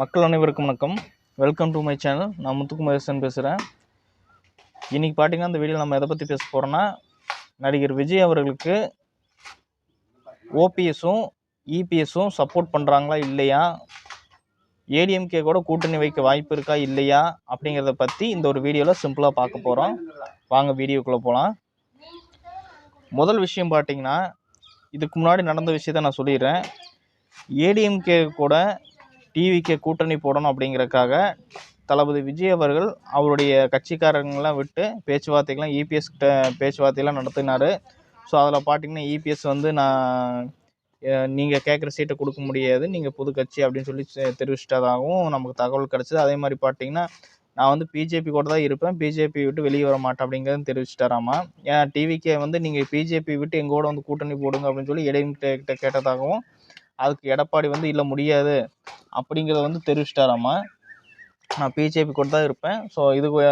மக்கள் அனைவருக்கும் வணக்கம். வெல்கம் டு மை சேனல் நான் முத்துக்குமரேசன் பேசுகிறேன் இன்றைக்கி பார்த்தீங்கன்னா இந்த வீடியோவில் நம்ம எதை பற்றி பேச போகிறோன்னா நடிகர் விஜய் அவர்களுக்கு ஓபிஎஸும் இபிஎஸும் சப்போர்ட் பண்ணுறாங்களா இல்லையா? ஏடிஎம்கே கூட கூட்டணி வைக்க வாய்ப்பு இருக்கா இல்லையா? அப்படிங்கிறத பற்றி இந்த ஒரு வீடியோவில் சிம்பிளாக பார்க்க போகிறோம் வாங்க வீடியோக்குள்ளே போகலாம் முதல் விஷயம் பார்த்தீங்கன்னா இதுக்கு முன்னாடி நடந்த விஷயத்த நான் சொல்லிடுறேன். ஏடிஎம்கே கூட டிவிக்கு கூட்டணி போடணும் அப்படிங்கிறக்காக தளபதி விஜய் அவர்கள் அவருடைய கட்சிக்காரங்களாம் விட்டு பேச்சுவார்த்தைகள்லாம் இபிஎஸ் கிட்ட பேச்சுவார்த்தையெல்லாம் நடத்தினார். ஸோ அதில் பார்த்தீங்கன்னா இபிஎஸ் வந்து நான் நீங்கள் கேட்குற சீட்டை கொடுக்க முடியாது. நீங்கள் புது கட்சி அப்படின்னு சொல்லி தெரிவிச்சிட்டதாகவும் நமக்கு தகவல் கிடச்சிது. அதே மாதிரி பார்த்தீங்கன்னா நான் வந்து பிஜேபி கூட தான் இருப்பேன். பிஜேபி விட்டு வெளியே வர மாட்டேன் அப்படிங்கிறத தெரிவிச்சிட்டாராமா. ஏன் டிவிக்கே வந்து நீங்கள் பிஜேபி விட்டு எங்கூட வந்து கூட்டணி போடுங்க அப்படின்னு சொல்லி இடையிட்ட கிட்ட கேட்டதாகவும் அதுக்கு எடப்பாடி வந்து இல்லை முடியாது. அப்படிங்கிறத வந்து தெரிவிச்சிட்டாராமா நான் பிஜேபி கூட தான் இருப்பேன். ஸோ இது வேறு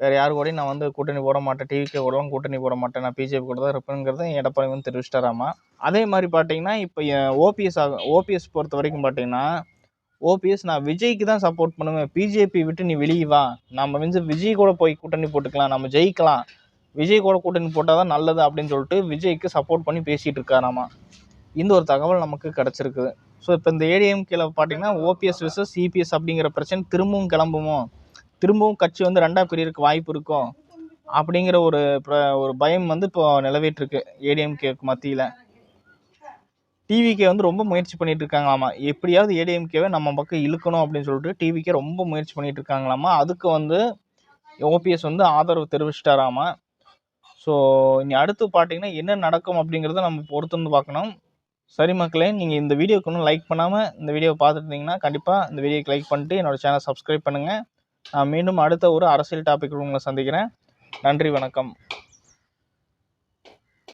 யார் யாரு கூடயும் நான் வந்து கூட்டணி போட மாட்டேன். டிவிக்கே கூடலாம் கூட்டணி போட மாட்டேன். நான் பிஜேபி கூட தான் இருப்பேங்கிறத எடப்பாடி வந்து தெரிவிச்சிட்டாராமா அதே மாதிரி பார்த்தீங்கன்னா இப்போ ஓபிஎஸ் ஆக ஓபிஎஸ் பொறுத்த வரைக்கும் பார்த்தீங்கன்னா ஓபிஎஸ் நான் விஜய்க்கு தான் சப்போர்ட் பண்ணுவேன். பிஜேபி விட்டு நீ வெளியே வா. நம்ம வந்து விஜய் கூட போய் கூட்டணி போட்டுக்கலாம். நம்ம ஜெயிக்கலாம். விஜய் கூட கூட்டணி போட்டால் தான் நல்லது அப்படின்னு சொல்லிட்டு விஜய்க்கு சப்போர்ட் பண்ணி பேசிகிட்டு இருக்காராமா இந்த ஒரு தகவல் நமக்கு கிடச்சிருக்குது ஸோ இப்போ இந்த ஏடிஎம்கேல பார்த்தீங்கன்னா ஓபிஎஸ் விசஸ் சிபிஎஸ் அப்படிங்கிற பிரச்சனை திரும்பவும் கிளம்புமோ? திரும்பவும் கட்சி வந்து ரெண்டாக பிரியறதுக்கு வாய்ப்பு இருக்கும் அப்படிங்கிற ஒரு ஒரு பயம் வந்து இப்போ நிலவிட்டுருக்கு ஏடிஎம்கேக்கு மத்தியில். டிவிக்கே வந்து ரொம்ப முயற்சி பண்ணிட்டு இருக்காங்களாமா எப்படியாவது ஏடிஎம்கேவை நம்ம பக்கம் இழுக்கணும் அப்படின்னு சொல்லிட்டு டிவிக்கே ரொம்ப முயற்சி பண்ணிட்டு இருக்காங்களாமா அதுக்கு வந்து ஓபிஎஸ் வந்து ஆதரவு தெரிவிச்சிட்டாராமா? ஸோ இனி அடுத்து பார்த்தீங்கன்னா என்ன நடக்கும் அப்படிங்கிறத நம்ம பொறுத்து வந்து பார்க்கணும் சரி மக்களே நீங்கள் இந்த வீடியோக்கு இன்னும் லைக் பண்ணாமல் இந்த வீடியோவை பார்த்துருந்தீங்கன்னா கண்டிப்பாக இந்த வீடியோக்கு லைக் பண்ணிட்டு என்னோட சேனல் சப்ஸ்கிரைப் பண்ணுங்கள் நான் மீண்டும் அடுத்த ஒரு அரசியல் டாபிக் உங்களை சந்திக்கிறேன். நன்றி வணக்கம்.